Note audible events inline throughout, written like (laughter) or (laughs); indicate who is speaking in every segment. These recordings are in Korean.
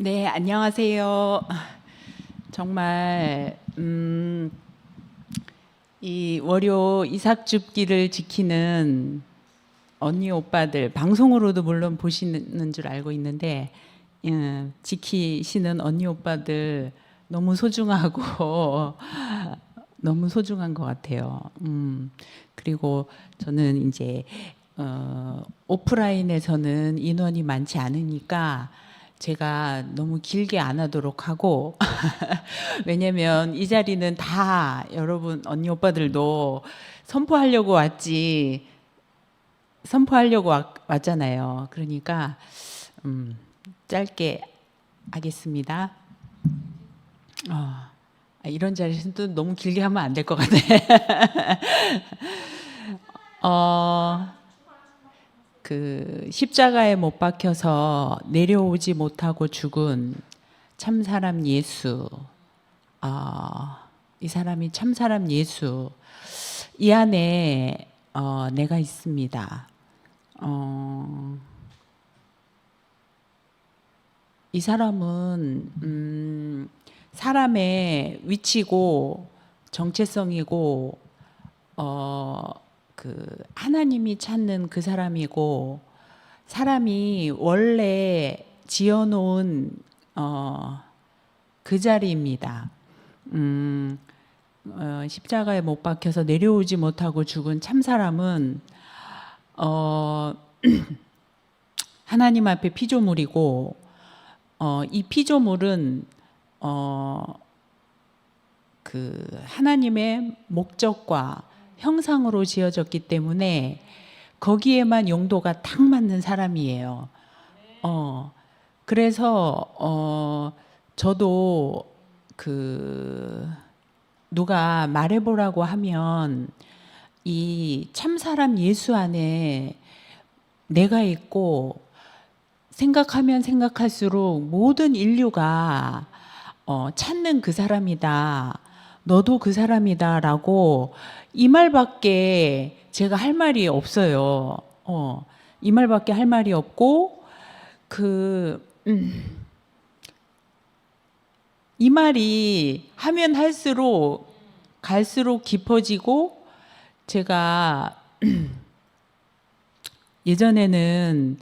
Speaker 1: 네, 안녕하세요. 정말 음, 이 월요 이삭줍기를 지키는 언니 오빠들 방송으로도 물론 보시는 줄 알고 있는데 예, 지키시는 언니 오빠들 너무 소중하고 (laughs) 너무 소중한 것 같아요. 음, 그리고 저는 이제 어, 오프라인에서는 인원이 많지 않으니까 제가 너무 길게 안 하도록 하고 (laughs) 왜냐면 이 자리는 다 여러분 언니 오빠들도 선포하려고 왔지 선포하려고 왔, 왔잖아요. 그러니까 음, 짧게 하겠습니다. 어, 아, 이런 자리에서 또 너무 길게 하면 안 될 것 같아. (laughs) 어, 그 십자가에 못 박혀서 내려오지 못하고 죽은 참 사람 예수. 아, 이 사람이 참 사람 예수. 이 안에 어, 내가 있습니다. 어, 이 사람은 음, 사람의 위치고 정체성이고 어, 그 하나님이 찾는 그 사람이고 사람이 원래 지어놓은 어, 그 자리입니다. 음, 어, 십자가에 못 박혀서 내려오지 못하고 죽은 참 사람은 어, (clears throat) 하나님 앞에 피조물이고 어, 이 피조물은 어, 그 하나님의 목적과 형상으로 지어졌기 때문에 거기에만 용도가 딱 맞는 사람이에요. 어, 그래서 어, 저도 그 누가 말해보라고 하면 이 참사람 예수 안에 내가 있고 생각하면 생각할수록 모든 인류가 어, 찾는 그 사람이다. 너도 그 사람이다 라고 이 말밖에 제가 할 말이 없어요. 어, 이 말밖에 할 말이 없고 그 음, 이 말이 하면 할수록 갈수록 깊어지고 제가 (clears throat) 예전에는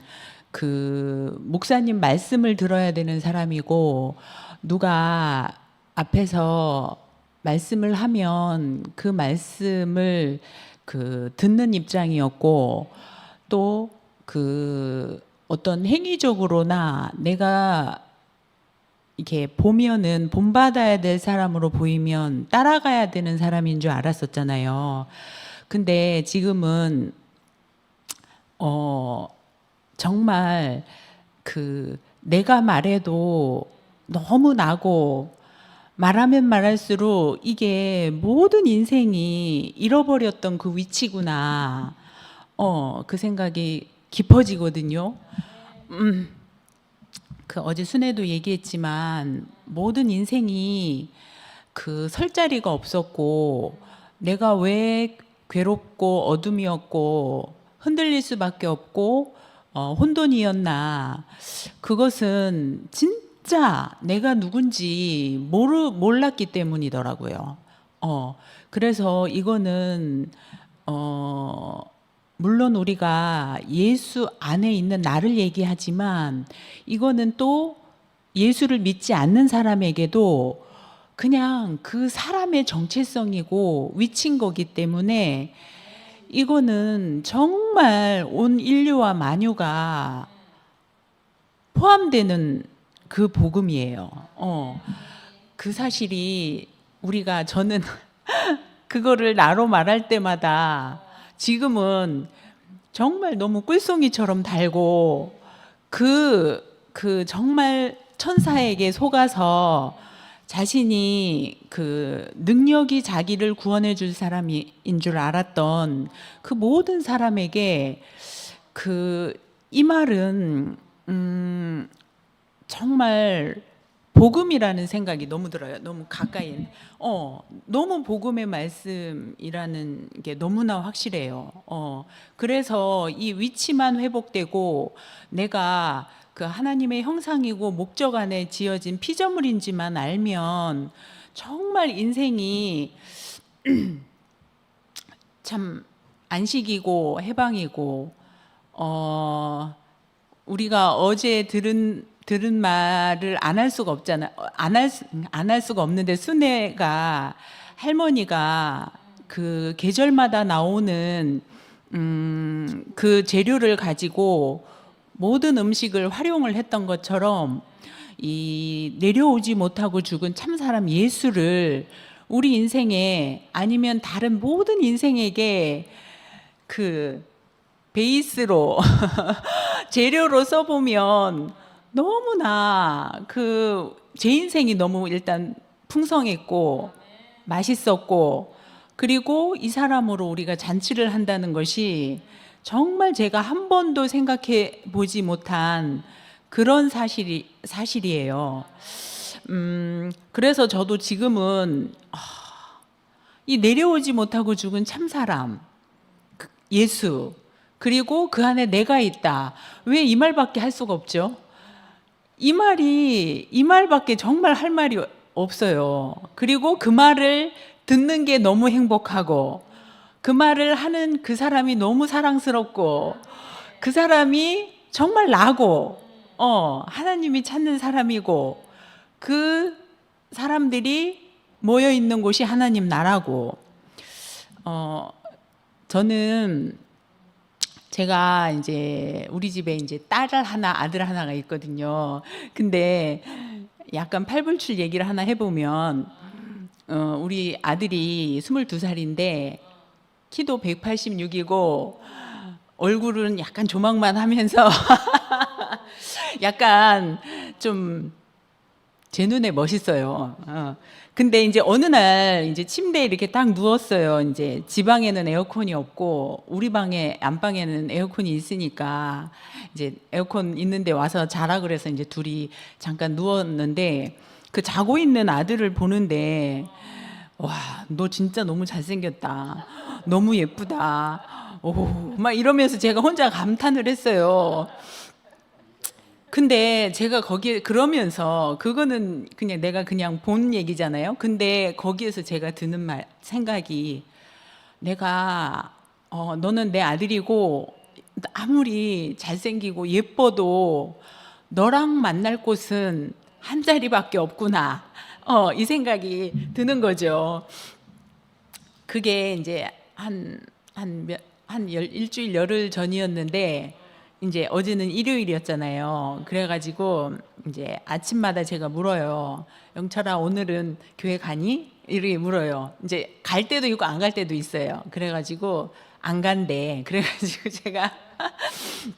Speaker 1: 그 목사님 말씀을 들어야 되는 사람이고 누가 앞에서 말씀을 하면 그 말씀을 그 듣는 입장이었고 또 그 어떤 행위적으로나 내가 이렇게 보면은 본받아야 될 사람으로 보이면 따라가야 되는 사람인 줄 알았었잖아요. 근데 지금은 어 정말 그 내가 말해도 너무 나고 말하면 말할수록 이게 모든 인생이 잃어버렸던 그 위치구나. 어, 그 생각이 깊어지거든요. 음, 그 어제 순애도 얘기했지만 모든 인생이 그 설 자리가 없었고 내가 왜 괴롭고 어둠이었고 흔들릴 수밖에 없고 어, 혼돈이었나 그것은 진 짜 내가 누군지 모르 몰랐기 때문이더라고요. 어 그래서 이거는 어 물론 우리가 예수 안에 있는 나를 얘기하지만 이거는 또 예수를 믿지 않는 사람에게도 그냥 그 사람의 정체성이고 위치인 거기 때문에 이거는 정말 온 인류와 만유가 포함되는 그 복음이에요. 어. 그 사실이 우리가 저는 (laughs) 그거를 나로 말할 때마다 지금은 정말 너무 꿀송이처럼 달고 그, 그 정말 천사에게 속아서 자신이 그 능력이 자기를 구원해 줄 사람인 줄 알았던 그 모든 사람에게 그 이 말은 음 정말 복음이라는 생각이 너무 들어요. 너무 가까이. 어, 너무 복음의 말씀이라는 게 너무나 확실해요. 어, 그래서 이 위치만 회복되고 내가 그 하나님의 형상이고 목적 안에 지어진 피조물인지만 알면 정말 인생이 (clears throat) 참 안식이고 해방이고 어 우리가 어제 들은 들은 말을 안 할 수가 없잖아. 안할 안 할 수가 없는데 순애가 할머니가 그 계절마다 나오는 음, 그 재료를 가지고 모든 음식을 활용을 했던 것처럼 이 내려오지 못하고 죽은 참 사람 예수를 우리 인생에 아니면 다른 모든 인생에게 그 베이스로 (laughs) 재료로 써보면 너무나 그 제 인생이 너무 일단 풍성했고 맛있었고 그리고 이 사람으로 우리가 잔치를 한다는 것이 정말 제가 한 번도 생각해 보지 못한 그런 사실이 사실이에요. 음, 그래서 저도 지금은 아, 이 내려오지 못하고 죽은 참 사람 그 예수 그리고 그 안에 내가 있다. 왜 이 말밖에 할 수가 없죠? 이 말이 이 말밖에 정말 할 말이 없어요. 그리고 그 말을 듣는 게 너무 행복하고 그 말을 하는 그 사람이 너무 사랑스럽고 그 사람이 정말 나고 어 하나님이 찾는 사람이고 그 사람들이 모여 있는 곳이 하나님 나라고 어 저는 제가 이제 우리 집에 이제 딸 하나 아들 하나가 있거든요. 근데 약간 팔불출 얘기를 하나 해보면 어, 우리 아들이 22살인데 키도 186이고 얼굴은 약간 조망만 하면서 (laughs) 약간 좀 제 눈에 멋있어요. 어. 근데 이제 어느 날 이제 침대에 이렇게 딱 누웠어요. 이제 지방에는 에어컨이 없고 우리 방에 안방에는 에어컨이 있으니까 이제 에어컨 있는데 와서 자라 그래서 이제 둘이 잠깐 누웠는데 그 자고 있는 아들을 보는데 와, 너 진짜 너무 잘생겼다. 너무 예쁘다. 오, 막 이러면서 제가 혼자 감탄을 했어요. 근데 제가 거기에 그러면서 그거는 그냥 내가 그냥 본 얘기잖아요. 근데 거기에서 제가 드는 말 생각이 내가 어 너는 내 아들이고 아무리 잘생기고 예뻐도 너랑 만날 곳은 한 자리밖에 없구나. 어, 이 생각이 드는 거죠. 그게 이제 한, 한, 몇, 한 열, 일주일 열흘 전이었는데, 이제 어제는 일요일이었잖아요. 그래가지고 이제 아침마다 제가 물어요. 영철아, 오늘은 교회 가니? 이렇게 물어요. 이제 갈 때도 있고 안 갈 때도 있어요. 그래가지고 안 간대. (laughs) 그래가지고 제가 (laughs)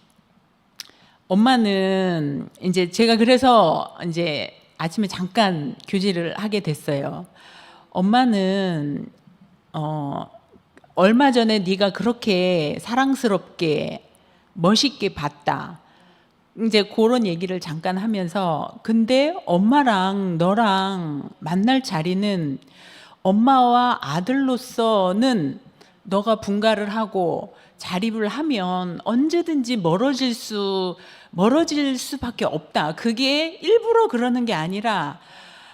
Speaker 1: 엄마는 이제 제가 그래서 이제 아침에 잠깐 교제를 하게 됐어요. 엄마는 어 얼마 전에 네가 그렇게 사랑스럽게 멋있게 봤다. 이제 그런 얘기를 잠깐 하면서 근데 엄마랑 너랑 만날 자리는 엄마와 아들로서는 너가 분가를 하고 자립을 하면 언제든지 멀어질 수 멀어질 수밖에 없다. 그게 일부러 그러는 게 아니라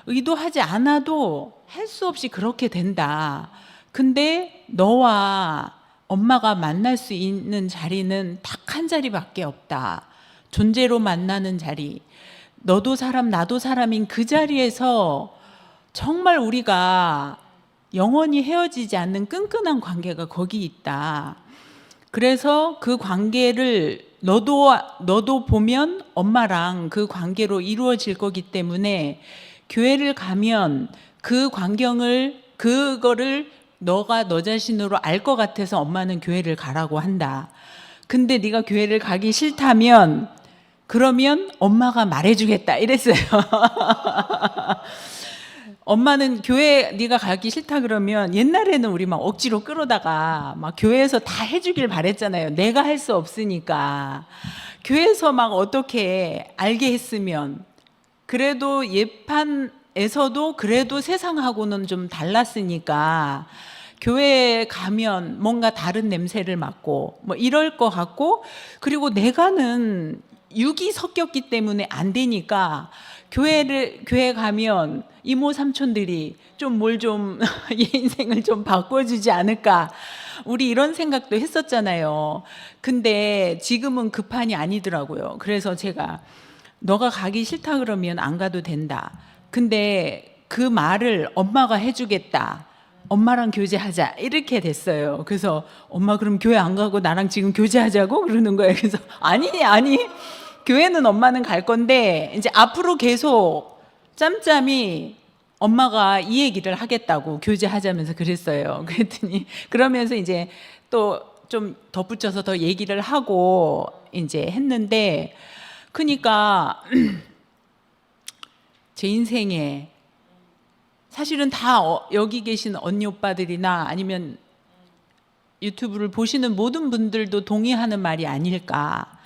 Speaker 1: 의도하지 않아도 할 수 없이 그렇게 된다. 근데 너와 엄마가 만날 수 있는 자리는 딱 한 자리밖에 없다. 존재로 만나는 자리. 너도 사람, 나도 사람인 그 자리에서 정말 우리가 영원히 헤어지지 않는 끈끈한 관계가 거기 있다. 그래서 그 관계를 너도 너도 보면 엄마랑 그 관계로 이루어질 거기 때문에 교회를 가면 그 광경을 그거를 너가 너 자신으로 알 것 같아서 엄마는 교회를 가라고 한다. 근데 네가 교회를 가기 싫다면 그러면 엄마가 말해주겠다 이랬어요. (laughs) 엄마는 교회 네가 가기 싫다 그러면 옛날에는 우리 막 억지로 끌어다가 막 교회에서 다 해주길 바랬잖아요. 내가 할 수 없으니까 교회에서 막 어떻게 알게 했으면 그래도 예판에서도 그래도 세상하고는 좀 달랐으니까 교회에 가면 뭔가 다른 냄새를 맡고 뭐 이럴 것 같고 그리고 내가는 육이 섞였기 때문에 안 되니까 교회를 교회 가면 이모 삼촌들이 좀 뭘 좀 (laughs) 얘 인생을 좀 바꿔주지 않을까 우리 이런 생각도 했었잖아요. 근데 지금은 그 판이 아니더라고요. 그래서 제가 너가 가기 싫다 그러면 안 가도 된다. 근데 그 말을 엄마가 해주겠다. 엄마랑 교제하자 이렇게 됐어요. 그래서 엄마 그럼 교회 안 가고 나랑 지금 교제하자고 그러는 거예요. 그래서 아니 아니 교회는 엄마는 갈 건데 이제 앞으로 계속 짬짬이 엄마가 이 얘기를 하겠다고 교제하자면서 그랬어요. (laughs) 그랬더니 그러면서 이제 또 좀 덧붙여서 더 얘기를 하고 이제 했는데 그러니까 (clears throat) 제 인생에 사실은 다 어- 여기 계신 언니 오빠들이나 아니면 유튜브를 보시는 모든 분들도 동의하는 말이 아닐까.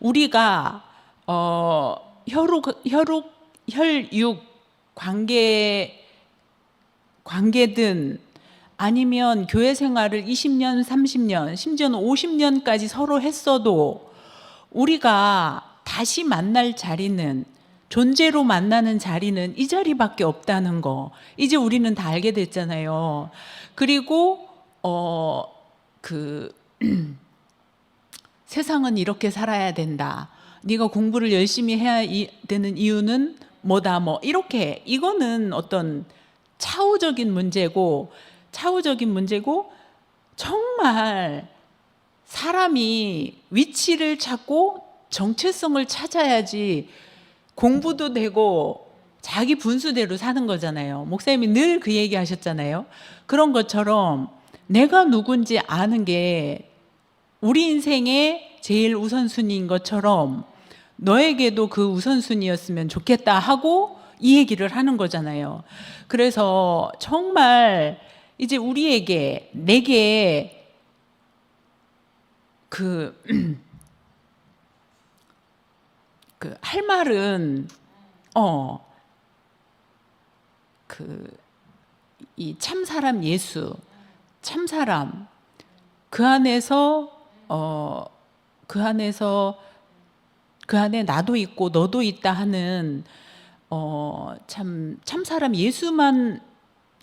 Speaker 1: 우리가 어 혈육 혈육 혈육 관계 관계든 아니면 교회 생활을 20년, 30년, 심지어는 50년까지 서로 했어도 우리가 다시 만날 자리는 존재로 만나는 자리는 이 자리밖에 없다는 거 이제 우리는 다 알게 됐잖아요. 그리고 어 그 (clears throat) 세상은 이렇게 살아야 된다. 네가 공부를 열심히 해야 이- 되는 이유는 뭐다 뭐 이렇게 이거는 어떤 차후적인 문제고 차후적인 문제고 정말 사람이 위치를 찾고 정체성을 찾아야지 공부도 되고 자기 분수대로 사는 거잖아요. 목사님이 늘 그 얘기 하셨잖아요. 그런 것처럼 내가 누군지 아는 게 우리 인생의 제일 우선순위인 것처럼 너에게도 그 우선순위였으면 좋겠다 하고 이 얘기를 하는 거잖아요. 그래서 정말 이제 우리에게 내게 그 (clears throat) 그 할 말은 어 그 이 참 사람 예수 참 사람 그 안에서 어 그 안에서 그 안에 나도 있고 너도 있다 하는 어참 참사람 예수만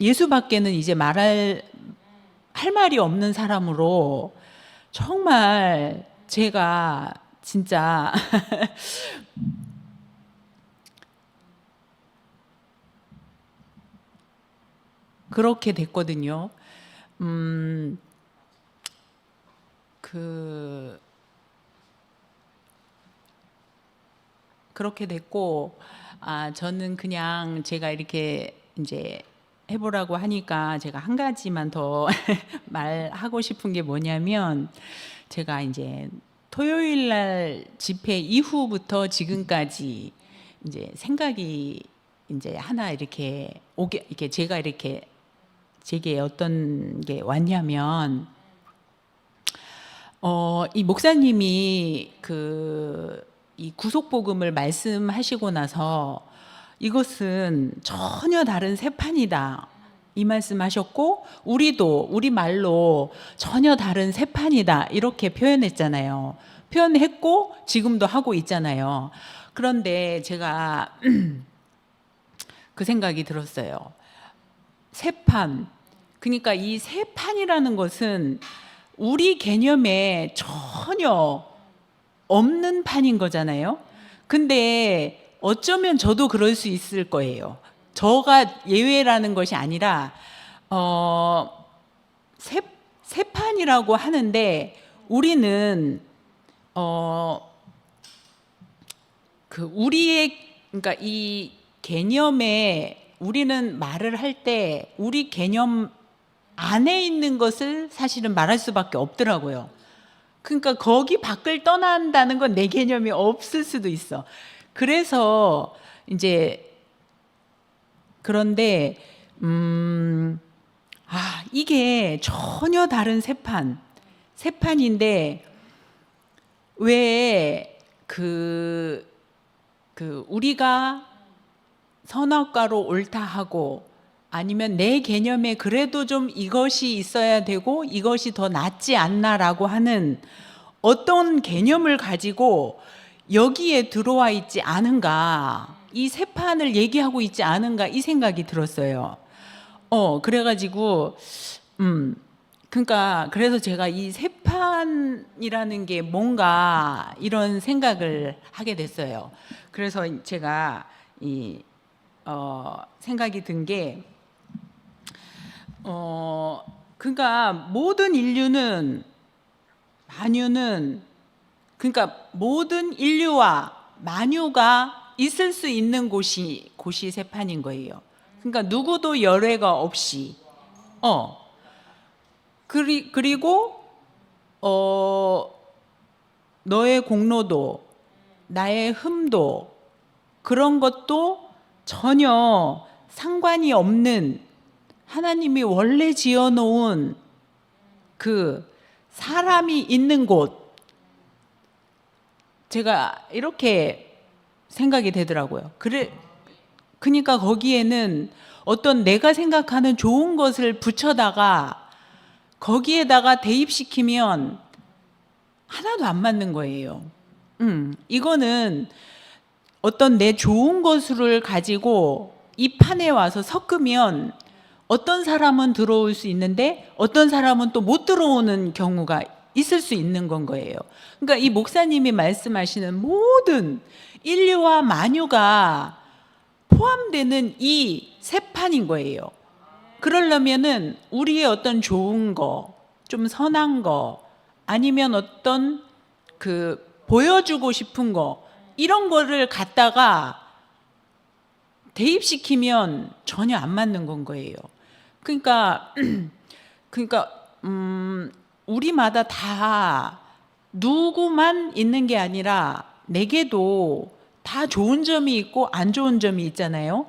Speaker 1: 예수밖에는 이제 말할 할 말이 없는 사람으로 정말 제가 진짜 (laughs) 그렇게 됐거든요. 음, 그, 그렇게 됐고, 아, 저는 그냥 제가 이렇게 이제 해보라고 하니까 제가 한 가지만 더 (laughs) 말하고 싶은 게 뭐냐면, 제가 이제 토요일 날 집회 이후부터 지금까지 이제 생각이 이제 하나 이렇게 오게 이렇게 제가 이렇게 제게 어떤 게 왔냐면 어 이 목사님이 그 이 구속 복음을 말씀하시고 나서 이것은 전혀 다른 새 판이다. 이 말씀하셨고 우리도 우리 말로 전혀 다른 새 판이다 이렇게 표현했잖아요. 표현했고 지금도 하고 있잖아요. 그런데 제가 (clears throat) 그 생각이 들었어요. 세판. 그러니까 이 세판이라는 것은 우리 개념에 전혀 없는 판인 거잖아요. 근데 어쩌면 저도 그럴 수 있을 거예요. 저가 예외라는 것이 아니라 어, 세, 세판이라고 하는데 우리는 어, 그 우리의 그러니까 이 개념에 우리는 말을 할 때 우리 개념 안에 있는 것을 사실은 말할 수밖에 없더라고요. 그러니까 거기 밖을 떠난다는 건 내 개념이 없을 수도 있어. 그래서 이제 그런데 음, 아 이게 전혀 다른 세판, 세판인데 왜그 그 우리가 선악과로 옳다 하고 아니면 내 개념에 그래도 좀 이것이 있어야 되고 이것이 더 낫지 않나라고 하는 어떤 개념을 가지고 여기에 들어와 있지 않은가 이 세 판을 얘기하고 있지 않은가 이 생각이 들었어요. 어 그래가지고 음 그러니까 그래서 제가 이 세 판이라는 게 뭔가 이런 생각을 하게 됐어요. 그래서 제가 이 어, 생각이 든 게 어, 그러니까 모든 인류는 만유는 그러니까 모든 인류와 만유가 있을 수 있는 곳이 곳이 세판인 거예요. 그러니까 누구도 열애가 없이 어 그리, 그리고 어 너의 공로도 나의 흠도 그런 것도 전혀 상관이 없는 하나님이 원래 지어 놓은 그 사람이 있는 곳 제가 이렇게 생각이 되더라고요. 그래 그러니까 거기에는 어떤 내가 생각하는 좋은 것을 붙여다가 거기에다가 대입시키면 하나도 안 맞는 거예요. 음, 이거는 어떤 내 좋은 것을 가지고 이 판에 와서 섞으면 어떤 사람은 들어올 수 있는데 어떤 사람은 또 못 들어오는 경우가 있을 수 있는 건 거예요. 그러니까 이 목사님이 말씀하시는 모든 인류와 만유가 포함되는 이 세 판인 거예요. 그러려면은 우리의 어떤 좋은 거, 좀 선한 거, 아니면 어떤 그 보여주고 싶은 거, 이런 거를 갖다가 대입시키면 전혀 안 맞는 건 거예요. 그러니까, (clears throat) 그러니까, 음, 우리마다 다 누구만 있는 게 아니라 내게도 다 좋은 점이 있고 안 좋은 점이 있잖아요.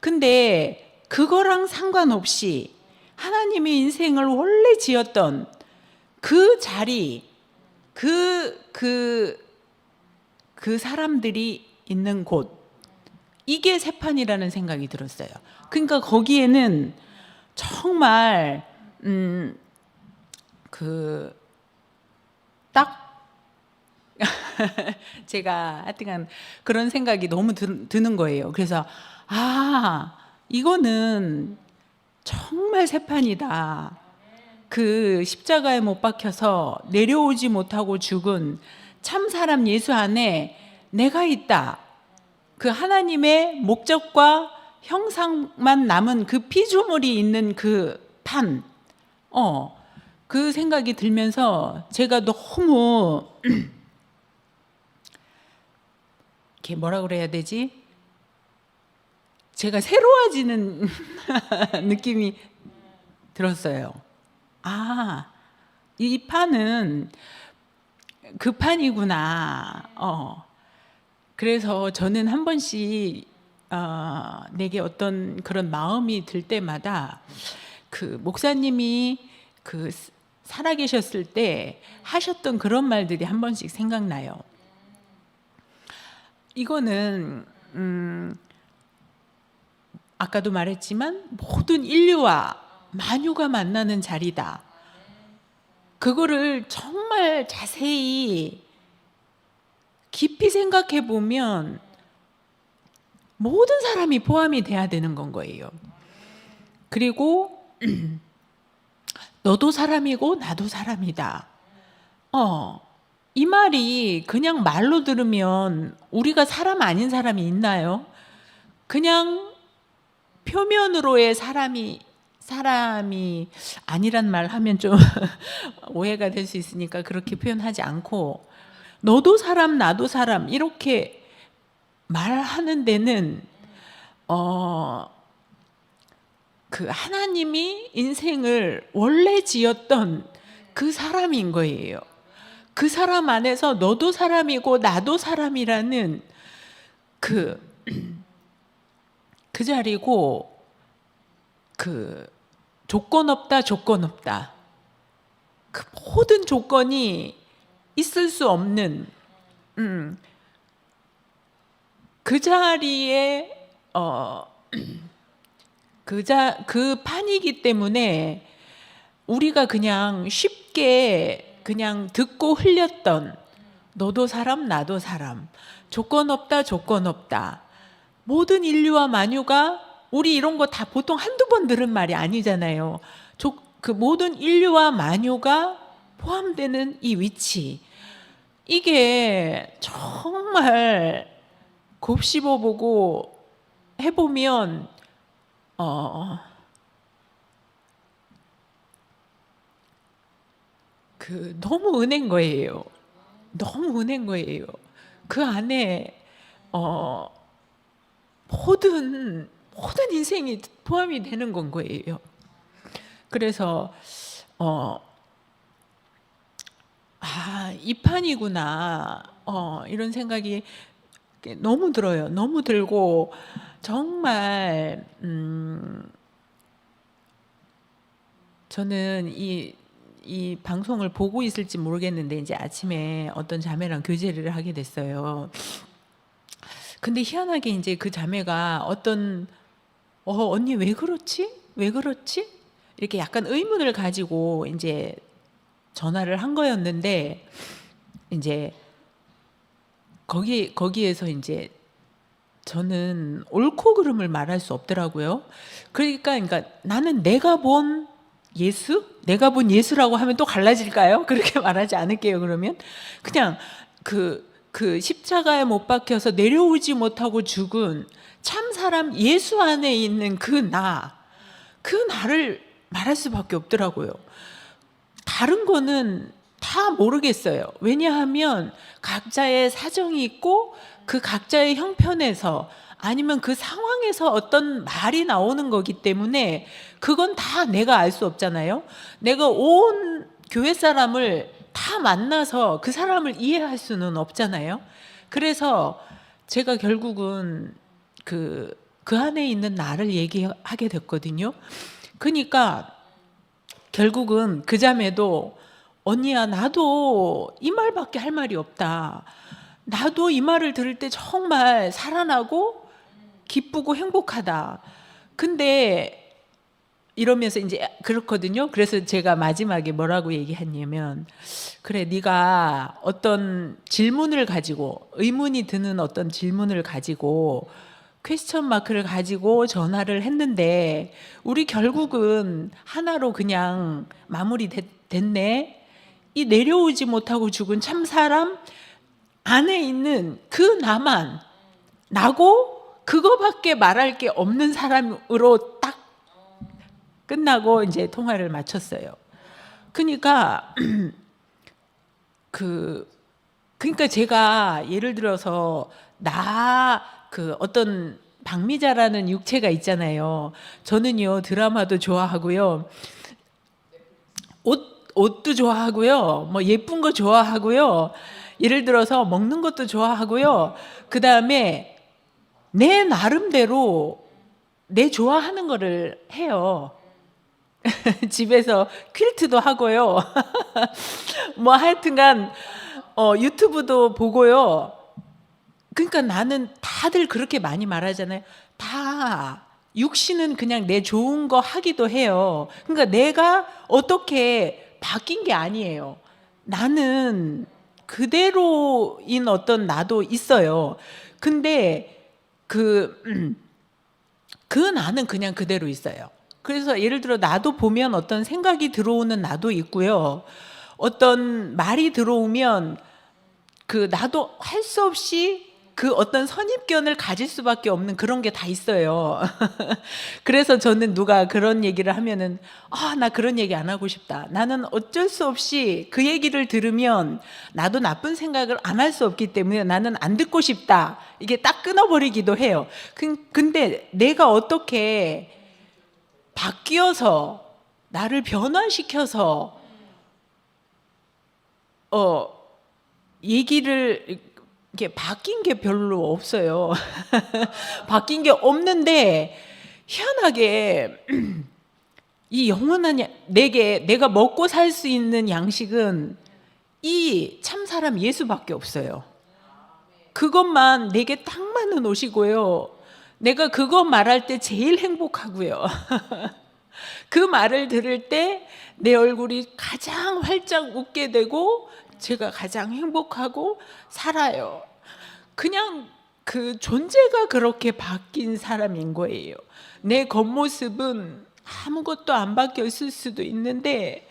Speaker 1: 근데 그거랑 상관없이 하나님의 인생을 원래 지었던 그 자리, 그, 그, 그 사람들이 있는 곳, 이게 세판이라는 생각이 들었어요. 그러니까 거기에는 정말, 음, 그, 딱, (laughs) 제가 하여튼간 그런 생각이 너무 드, 드는 거예요. 그래서, 아, 이거는 정말 세판이다. 그 십자가에 못 박혀서 내려오지 못하고 죽은 참 사람 예수 안에 내가 있다. 그 하나님의 목적과 형상만 남은 그 피조물이 있는 그 판. 어. 그 생각이 들면서 제가 너무 (clears throat) 이렇게 뭐라 그래야 되지? 제가 새로워지는 (laughs) 느낌이 들었어요. 아, 이 판은 그 판이구나. 어. 그래서 저는 한 번씩 어, 내게 어떤 그런 마음이 들 때마다 그 목사님이 그 살아계셨을 때 하셨던 그런 말들이 한 번씩 생각나요. 이거는 음, 아까도 말했지만 모든 인류와 만유가 만나는 자리다. 그거를 정말 자세히 깊이 생각해 보면 모든 사람이 포함이 돼야 되는 건 거예요. 그리고 (clears throat) 너도 사람이고 나도 사람이다. 어, 이 말이 그냥 말로 들으면 우리가 사람 아닌 사람이 있나요? 그냥 표면으로의 사람이 사람이 아니란 말 하면 좀 (laughs) 오해가 될 수 있으니까 그렇게 표현하지 않고 너도 사람 나도 사람 이렇게 말하는 데는 어 그 하나님이 인생을 원래 지었던 그 사람인 거예요. 그 사람 안에서 너도 사람이고 나도 사람이라는 그, 그 자리고 그 조건 없다, 조건 없다. 그 모든 조건이 있을 수 없는, 음, 그 자리에, 어, 그 자, 그 판이기 때문에 우리가 그냥 쉽게 그냥 듣고 흘렸던 너도 사람, 나도 사람. 조건 없다, 조건 없다. 모든 인류와 만유가 우리 이런 거 다 보통 한두 번 들은 말이 아니잖아요. 조, 그 모든 인류와 만유가 포함되는 이 위치. 이게 정말 곱씹어 보고 해보면, 어, 그 너무 은혜인 거예요. 너무 은혜인 거예요. 그 안에 어 모든 모든 인생이 포함이 되는 건 거예요. 그래서 어 아, 이 판이구나. 어, 이런 생각이 너무 들어요. 너무 들고 정말 음 저는 이, 이 방송을 보고 있을지 모르겠는데 이제 아침에 어떤 자매랑 교제를 하게 됐어요. 근데 희한하게 이제 그 자매가 어떤 어 언니 왜 그렇지? 왜 그렇지? 이렇게 약간 의문을 가지고 이제 전화를 한 거였는데 이제 거기 거기에서 이제 저는 옳고 그름을 말할 수 없더라고요. 그러니까 그러니까 나는 내가 본 예수? 내가 본 예수라고 하면 또 갈라질까요? (laughs) 그렇게 말하지 않을게요. 그러면 그냥 그, 그 십자가에 못 박혀서 내려오지 못하고 죽은 참 사람 예수 안에 있는 그 나, 그 나를 말할 수밖에 없더라고요. 다른 거는 다 모르겠어요. 왜냐하면 각자의 사정이 있고 그 각자의 형편에서 아니면 그 상황에서 어떤 말이 나오는 거기 때문에 그건 다 내가 알 수 없잖아요. 내가 온 교회 사람을 다 만나서 그 사람을 이해할 수는 없잖아요. 그래서 제가 결국은 그, 그 안에 있는 나를 얘기하게 됐거든요. 그러니까 결국은 그 자매도 언니야, 나도 이 말밖에 할 말이 없다. 나도 이 말을 들을 때 정말 살아나고 기쁘고 행복하다. 근데 이러면서 이제 그렇거든요. 그래서 제가 마지막에 뭐라고 얘기했냐면 그래 네가 어떤 질문을 가지고 의문이 드는 어떤 질문을 가지고 퀘스천 마크를 가지고 전화를 했는데 우리 결국은 하나로 그냥 마무리 됐, 됐네. 이 내려오지 못하고 죽은 참 사람 안에 있는 그 나만 나고 그거밖에 말할 게 없는 사람으로 딱 끝나고 이제 통화를 마쳤어요. 그러니까 (clears throat) 그 그러니까 제가 예를 들어서 나 그 어떤 박미자라는 육체가 있잖아요. 저는요 드라마도 좋아하고요. 옷 옷도 좋아하고요. 뭐 예쁜 거 좋아하고요. 예를 들어서 먹는 것도 좋아하고요. 그 다음에 내 나름대로 내 좋아하는 거를 해요. (laughs) 집에서 퀼트도 하고요. (laughs) 뭐 하여튼간 어, 유튜브도 보고요. 그러니까 나는 다들 그렇게 많이 말하잖아요. 다 육신은 그냥 내 좋은 거 하기도 해요. 그러니까 내가 어떻게 바뀐 게 아니에요. 나는 그대로인 어떤 나도 있어요. 근데 그, 음, 그 나는 그냥 그대로 있어요. 그래서 예를 들어 나도 보면 어떤 생각이 들어오는 나도 있고요. 어떤 말이 들어오면 그 나도 할 수 없이 그 어떤 선입견을 가질 수밖에 없는 그런 게 다 있어요. (laughs) 그래서 저는 누가 그런 얘기를 하면은 아, 나 그런 얘기 안 하고 싶다. 나는 어쩔 수 없이 그 얘기를 들으면 나도 나쁜 생각을 안 할 수 없기 때문에 나는 안 듣고 싶다. 이게 딱 끊어버리기도 해요. 그, 근데 내가 어떻게 바뀌어서 나를 변화시켜서 어 얘기를 이게 바뀐 게 별로 없어요. (laughs) 바뀐 게 없는데 희한하게 (clears throat) 이 영원한 야- 내게 내가 먹고 살 수 있는 양식은 이 참 사람 예수밖에 없어요. 그것만 내게 딱 맞는 옷이고요. 내가 그거 말할 때 제일 행복하고요. (laughs) 그 말을 들을 때 내 얼굴이 가장 활짝 웃게 되고 제가 가장 행복하고 살아요. 그냥 그 존재가 그렇게 바뀐 사람인 거예요. 내 겉모습은 아무것도 안 바뀌었을 수도 있는데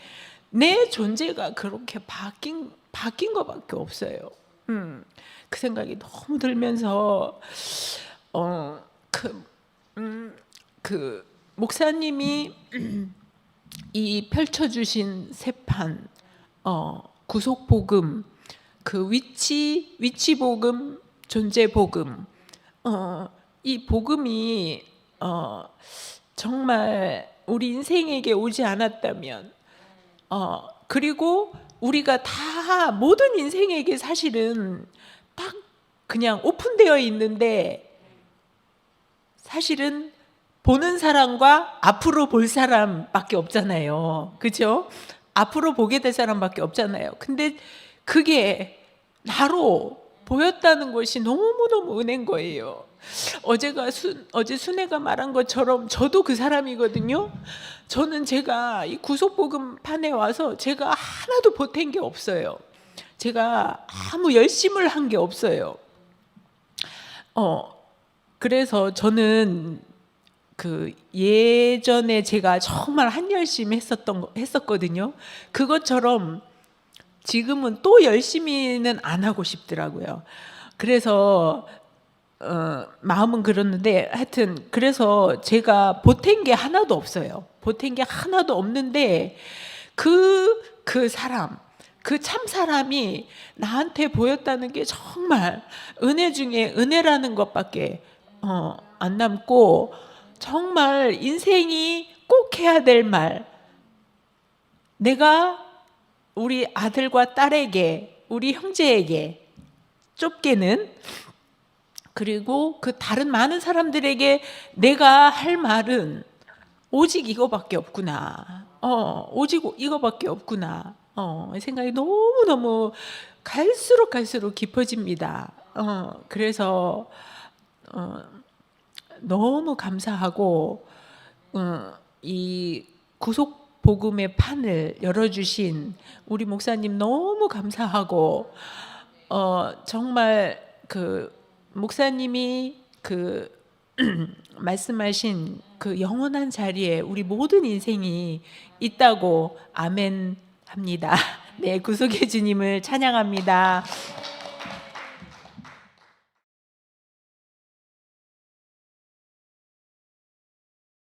Speaker 1: 내 존재가 그렇게 바뀐 바뀐 것밖에 없어요. 음, 그 생각이 너무 들면서 어그 음, 그 목사님이 (clears throat) 이 펼쳐주신 세판 어, 구속 복음 그 위치 위치 복음 존재 복음 어, 이 복음이 어, 정말 우리 인생에게 오지 않았다면 어, 그리고 우리가 다 모든 인생에게 사실은 딱 그냥 오픈되어 있는데 사실은 보는 사람과 앞으로 볼 사람밖에 없잖아요. 그죠? 앞으로 보게 될 사람밖에 없잖아요. 근데 그게 나로 보였다는 것이 너무너무 은혜인 거예요. 어제가 수, 어제 순애가 말한 것처럼 저도 그 사람이거든요. 저는 제가 이 구속복음 판에 와서 제가 하나도 보탠 게 없어요. 제가 아무 열심을 한 게 없어요. 어, 그래서 저는 그 예전에 제가 정말 한열심 했었던 거- 했었거든요. 그것처럼 지금은 또 열심히는 안 하고 싶더라고요. 그래서 어, 마음은 그렇는데 하여튼 그래서 제가 보탠 게 하나도 없어요. 보탠 게 하나도 없는데 그그 사람 그 참 사람이 나한테 보였다는 게 정말 은혜 중에 은혜라는 것밖에 어, 안 남고 정말 인생이 꼭 해야 될 말 내가 우리 아들과 딸에게 우리 형제에게 좁게는 그리고 그 다른 많은 사람들에게 내가 할 말은 오직 이거밖에 없구나. 어, 오직 이거밖에 없구나. 어, 이 생각이 너무너무 갈수록 갈수록 깊어집니다. 어, 그래서 어, 너무 감사하고 어, 이 구속 복음의 판을 열어주신 우리 목사님 너무 감사하고 어, 정말 그 목사님이 그 (clears throat) 말씀하신 그 영원한 자리에 우리 모든 인생이 있다고 아멘 합니다. (laughs) 네, 구속의 주님을 찬양합니다.